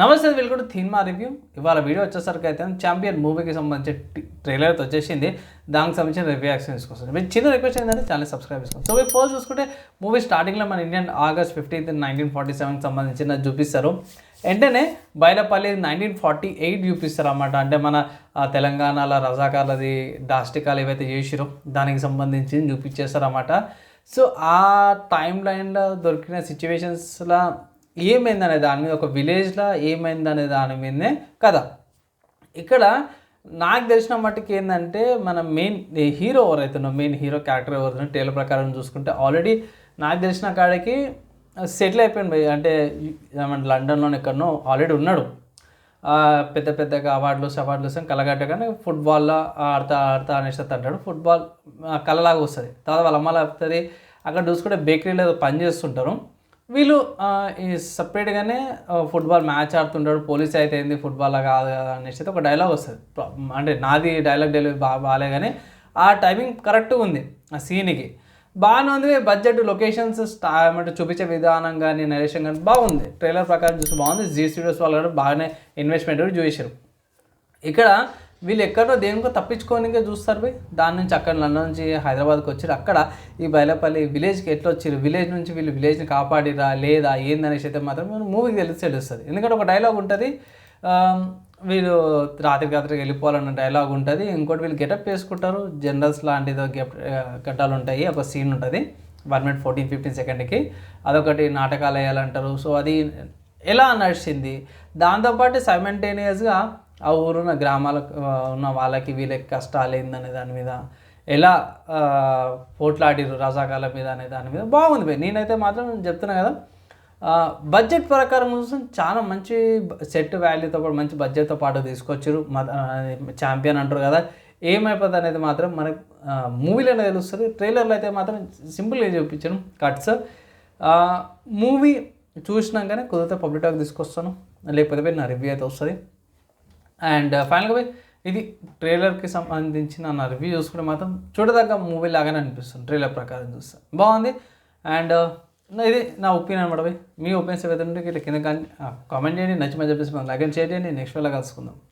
నమస్తే welcome to థీన్మా review. ఇవాళ వీడియో వచ్చేసరికి అయితే ఛాంపియన్ మూవీకి సంబంధించి ట్రైలర్ అయితే వచ్చేసింది. దానికి సంబంధించిన రివ్యూ యాక్షన్ మీరు చిన్న రిక్వెస్ట్ ఏంటంటే ఛానల్ సబ్స్క్రైబ్ చేసుకోండి. సో మీరు ఫస్ట్ చూసుకుంటే మూవీ స్టార్టింగ్లో మన Indian August fifteenth nineteen forty సెవెన్కి సంబంధించిన చూపిస్తారు. వెంటనే బైలపల్లి నైన్టీన్ ఫార్టీ ఎయిట్ చూపిస్తారు అన్నమాట అంటే మన తెలంగాణలో రజాకాలది డాస్టికాలు ఏవైతే చేసిరో దానికి సంబంధించి చూపించేస్తారన్నమాట. సో ఆ టైం లైన్లో దొరికిన సిచ్యువేషన్స్లో ఏమైందనే దాని మీద ఒక విలేజ్లో ఏమైందనే దాని మీదనే కథ. ఇక్కడ నాకు తెలిసిన మట్టుకు ఏంటంటే మన మెయిన్ హీరో ఎవరైతున్నా మెయిన్ హీరో క్యారెక్టర్ ఎవరైతున్నా టేలర్ ప్రకారం చూసుకుంటే ఆల్రెడీ నాకు తెలిసిన కాడికి సెటిల్ అయిపోయింది భయ్ అంటే ఏమంటే లండన్లోనే ఎక్కడనో ఆల్రెడీ ఉన్నాడు. పెద్ద పెద్దగా అవార్డులు అవార్డులు వస్తాం కలగట్ట కానీ ఫుట్బాల్లో ఆడతా ఆడతా అనేసి అంటాడు. ఫుట్బాల్ కలలాగా వస్తుంది. తర్వాత వాళ్ళ అమ్మ లేకపోతుంది అక్కడ చూసుకుంటే బేకరీలో ఏదో పని చేస్తుంటారు. వీళ్ళు ఈ సపరేట్గానే ఫుట్బాల్ మ్యాచ్ ఆడుతుంటాడు పోలీస్ అయితే ఏంది ఫుట్బాల్ కాదు కదా అనేసి అయితే ఒక డైలాగ్ వస్తుంది. అంటే నాది డైలాగ్ డెలివరీ బాగా బాగాలే కానీ ఆ టైమింగ్ కరెక్ట్గా ఉంది ఆ సీన్కి. బాగానే ఉంది బడ్జెట్ లొకేషన్స్ స్టా ఏమంటే చూపించే విధానం కానీ నరేషన్ కానీ బాగుంది. ట్రైలర్ ప్రకారం చూస్తే బాగుంది. జీ స్టూడియోస్ వాళ్ళు కూడా బాగానే ఇన్వెస్ట్మెంట్ కూడా చూసారు ఇక్కడ వీళ్ళు ఎక్కడో దేనికో తప్పించుకోనికే చూస్తారు పోయి. దాని నుంచి అక్కడ లండన్ నుంచి హైదరాబాద్కి వచ్చారు అక్కడ ఈ బైలపల్లి విలేజ్కి ఎట్లా వచ్చారు విలేజ్ నుంచి వీళ్ళు విలేజ్ని కాపాడిరా లేదా ఏందనేసి అయితే మాత్రం మనం మూవీకి తెలిసి తెలుస్తుంది. ఎందుకంటే ఒక డైలాగ్ ఉంటుంది. వీళ్ళు రాత్రికి రాత్రికి వెళ్ళిపోవాలన్న డైలాగ్ ఉంటుంది. ఇంకోటి వీళ్ళు గెటప్ వేసుకుంటారు జనరల్స్ లాంటిదో గెప్ గట్టాలు ఉంటాయి. ఒక సీన్ ఉంటుంది. వన్ మినిట్ ఫోర్టీన్ ఫిఫ్టీన్ సెకండ్కి అదొకటి నాటకాలు వేయాలంటారు. సో అది ఎలా నడిచింది? దాంతోపాటు సైమంటేనియస్గా ఆ ఊరున్న గ్రామాలకు ఉన్న వాళ్ళకి వీళ్ళకి కష్టాలు ఏందనే దాని మీద ఎలా పోట్లాడిరు రజాకాల మీద అనే దాని మీద బాగుంది భయ్ నేనైతే మాత్రం చెప్తున్నా కదా బడ్జెట్ ప్రకారం చూస్తే చాలా మంచి సెట్ వాల్యూతో పాటు మంచి బడ్జెట్తో పాటు తీసుకొచ్చారు ఛాంపియన్ అంటారు కదా ఏమైపోతుంది అనేది మాత్రం మనకి మూవీలోనే తెలుస్తుంది. ట్రైలర్లో అయితే మాత్రం సింపుల్గా చూపించాను. కట్స్. మూవీ చూసినాకనే కుదిరితే పబ్లిక్ టాక్ తీసుకొస్తాను. లేకపోతే నా రివ్యూ అయితే వస్తుంది. అండ్ uh, ఫైనల్గా పోయి ఇది ట్రైలర్కి సంబంధించిన నా రివ్యూ చూసుకుంటే మాత్రం చూడదగ్గ మూవీ లాగానే అనిపిస్తుంది ట్రైలర్ ప్రకారం చూస్తే. బాగుంది. అండ్ uh, ఇది నా ఒపీనియన్ అనమాట పోయి. మీ ఒపీనియన్స్ ఏదైతే ఉంటే ఇట్లా కింద కామెంట్ చేయండి. నచ్చి మధ్య చెప్పేసి లైక్ అండ్ చేయండి. నెక్స్ట్ వేళ కలుసుకుందాం.